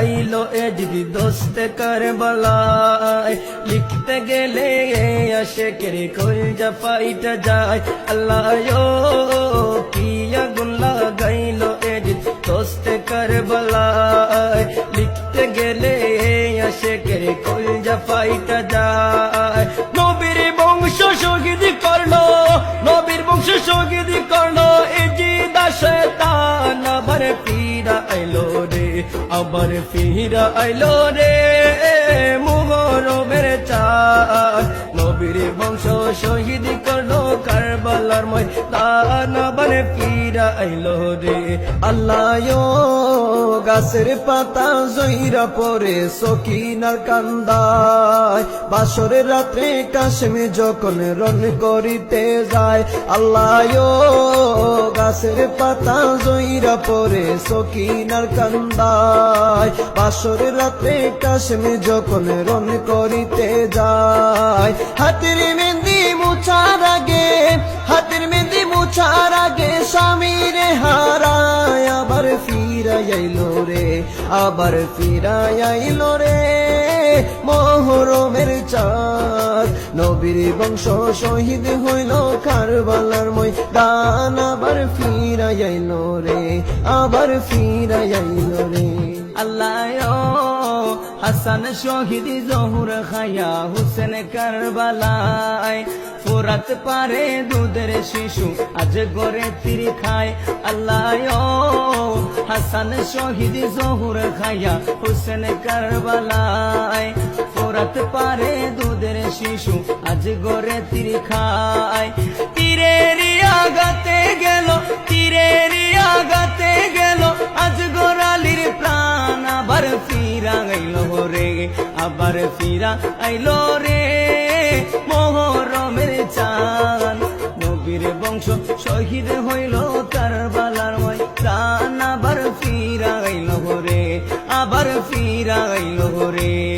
লাগাইল এ যদি দোস্তে কারবালায়। লিখতে গেলে আসে কেরে কল যা পাইটা যায়। আল্লাহ কি আগুন লাগাইল এ যদি দোস্তে কারবালায়। লিখতে গেলে আসে কেরে কল যা পাইটা যায়। আবার ফিরা আইলো রে মুহরমের চা নবীর বংশ শহীদ কারবালার মই তান আবার ফিরা আইলো রে। আল্লাহ গাছের পাতা জইরা পরে সকিনার কান্দায়। বাসরের রাত্রে কাশ্মীর যখন রন করিতে যায়। আল্লাহ গাছের পাতা জইরা পরে সকিনার কান্দায়। বাসরের রাত্রে কাশ্মীর যখন রন করিতে যায়। হাতের মেহেন্দি মুছার মুছার আগে স্বামীরে হারায়, আবার ফিরাইলো রে, আবার ফিরাইলো রে। মোহরমের চাঁদ, নবীর বংশ শহীদ হইল কারবালার মই দান আবার ফিরাইলো রে, আবার ফিরাইলো হাসান শহীদ জহুর খায়া হুসেন কারবালায়। ফুরাত পারে দুধের শিশু, আজ গড়ে তীর খায় আল্লাহ হাসান শহীদ জহুর খায়া হুসেন কারবালায়। ফুরাত পারে দুধের শিশু, আজ গড়ে তীর খায়। তীরের আগাতে ফিরা আইল রে আবার ফিরা আইল রে মোহরমের চান নবীর বংশ শহীদ হইল কারবালার ময় প্রাণ আবার ফিরা আইল রে আবার ফিরা আইল রে